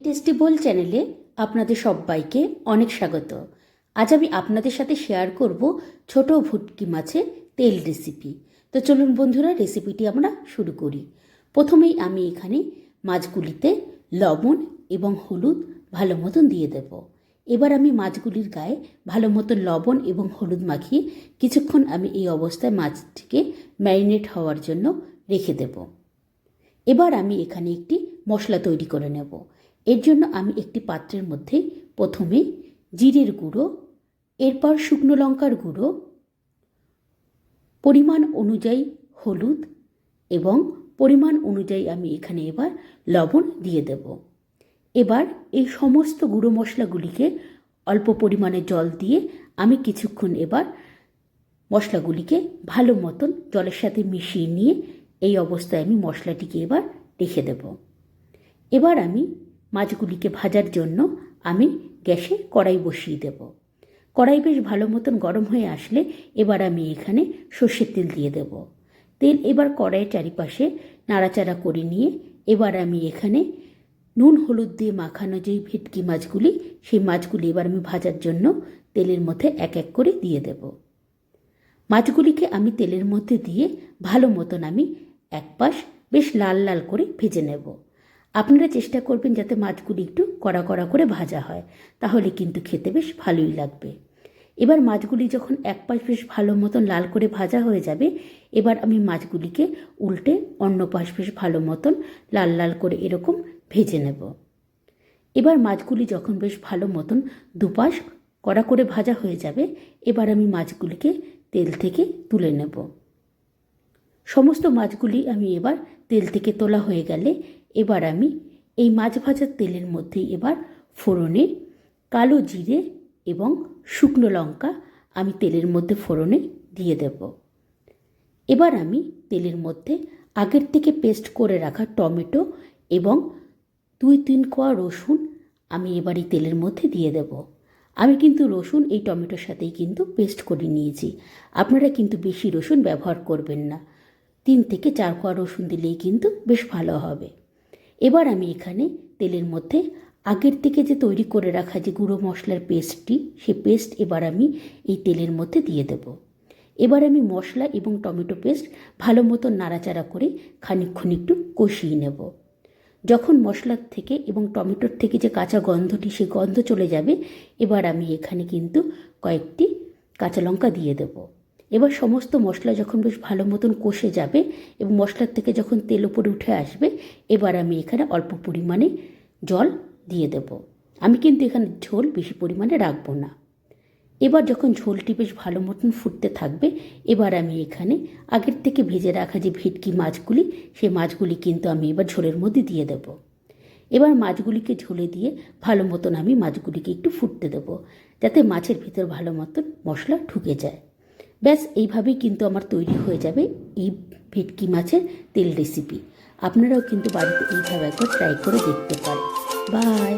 Tasty বোল চ্যানেলে আপনাদের সবাইকে অনেক স্বাগত। আজ আমি আপনাদের সাথে শেয়ার করব ছোট ভুটকি মাছের তেল রেসিপি। তো চলুন বন্ধুরা, রেসিপিটি আমরা শুরু করি। প্রথমেই আমি এখানে মাছগুলিতে লবণ এবং হলুদ ভালো মতন দিয়ে দেব। এবার আমি মাছগুলির গায়ে ভালো মতন লবণ এবং হলুদ মাখিয়ে কিছুক্ষণ আমি এই অবস্থায় মাছটিকে ম্যারিনেট হওয়ার জন্য রেখে দেবো। এবার আমি এখানে একটি মশলা তৈরি করে নেব। এর জন্য আমি একটি পাত্রের মধ্যে প্রথমে জিরের গুঁড়ো, এরপর শুকনো লঙ্কার গুঁড়ো, পরিমাণ অনুযায়ী হলুদ এবং পরিমাণ অনুযায়ী আমি এখানে এবার লবণ দিয়ে দেব। এবার এই সমস্ত গুঁড়ো মশলাগুলিকে অল্প পরিমাণে জল দিয়ে আমি কিছুক্ষণ এবার মশলাগুলিকে ভালো মতন জলের সাথে মিশিয়ে নিয়ে এই অবস্থায় আমি মশলাটিকে এবার রেখে দেব। এবার আমি মাছগুলিকে ভাজার জন্য আমি গ্যাসে কড়াই বসিয়ে দেব। কড়াই বেশ ভালো মতন গরম হয়ে আসলে এবার আমি এখানে সর্ষের তেল দিয়ে দেব। তেল এবার কড়াইয়ের চারিপাশে নাড়াচাড়া করে নিয়ে এবার আমি এখানে নুন, হলুদ দিয়ে মাখানো যেই ভেটকি মাছগুলি, সেই মাছগুলি এবার আমি ভাজার জন্য তেলের মধ্যে এক এক করে দিয়ে দেবো। মাছগুলিকে আমি তেলের মধ্যে দিয়ে ভালো মতন আমি এক পাশ বেশ লাল লাল করে ভেজে নেব। আপনারা চেষ্টা করবেন যাতে মাছগুলি একটু কড়া কড়া করে ভাজা হয়, তাহলে কিন্তু খেতে বেশ ভালোই লাগবে। এবার মাছগুলি যখন এক পাশ বেশ ভালো মতন লাল করে ভাজা হয়ে যাবে, এবার আমি মাছগুলিকে উল্টে অন্য পাশ বেশ ভালো মতন লাল লাল করে এরকম ভেজে নেব। এবার মাছগুলি যখন বেশ ভালো মতন দুপাশ কড়া করে ভাজা হয়ে যাবে, এবার আমি মাছগুলিকে তেল থেকে তুলে নেব। সমস্ত মাছগুলি আমি এবার তেল থেকে তোলা হয়ে গেলে এবার আমি এই মাছ ভাজার তেলের মধ্যেই এবার ফোড়নে কালো জিরে এবং শুকনো লঙ্কা আমি তেলের মধ্যে ফোড়নে দিয়ে দেব। এবার আমি তেলের মধ্যে আগের থেকে পেস্ট করে রাখা টমেটো এবং দুই তিন কোয়া রসুন আমি এবার এই তেলের মধ্যে দিয়ে দেবো। আমি কিন্তু রসুন এই টমেটোর সাথেই কিন্তু পেস্ট করে নিয়েছি। আপনারা কিন্তু বেশি রসুন ব্যবহার করবেন না। তিন থেকে চার কোয়া রসুন দিলেই কিন্তু বেশ ভালো হবে। এবার আমি এখানে তেলের মধ্যে আগের থেকে যে তৈরি করে রাখা যে গুঁড়ো মশলার পেস্টটি, সে পেস্ট এবার আমি এই তেলের মধ্যে দিয়ে দেব। এবার আমি মশলা এবং টমেটো পেস্ট ভালো মতো নাড়াচাড়া করে খানিকক্ষণ একটু কষিয়ে নেব। যখন মশলার থেকে এবং টমেটোর থেকে যে কাঁচা গন্ধটি, সে গন্ধ চলে যাবে, এবার আমি এখানে কিন্তু কয়েকটি কাঁচা লঙ্কা দিয়ে দেব। এবার সমস্ত মশলা যখন বেশ ভালো মতন কষে যাবে এবং মশলার থেকে যখন তেল উপরে উঠে আসবে, এবার আমি এখানে অল্প পরিমাণে জল দিয়ে দেব। আমি কিন্তু এখানে ঝোল বেশি পরিমাণে রাখব না। এবার যখন ঝোলটি বেশ ভালো মতন ফুটতে থাকবে, এবার আমি এখানে আগের থেকে ভেজে রাখা যে ভেটকি মাছগুলি, সেই মাছগুলি কিন্তু আমি এবার ঝোলের মধ্যে দিয়ে দেব। এবার মাছগুলিকে ঝোলে দিয়ে ভালো মতন আমি মাছগুলিকে একটু ফুটতে দেবো, যাতে মাছের ভিতর ভালো মতন মশলা ঢুকে যায়। ব্যাস, এইভাবেই কিন্তু আমার তৈরি হয়ে যাবে এই ভেটকি মাছের তেল রেসিপি আপনারাও কিন্তু বাড়িতে এইভাবে একবার ট্রাই করে দেখতে পারেন। বাই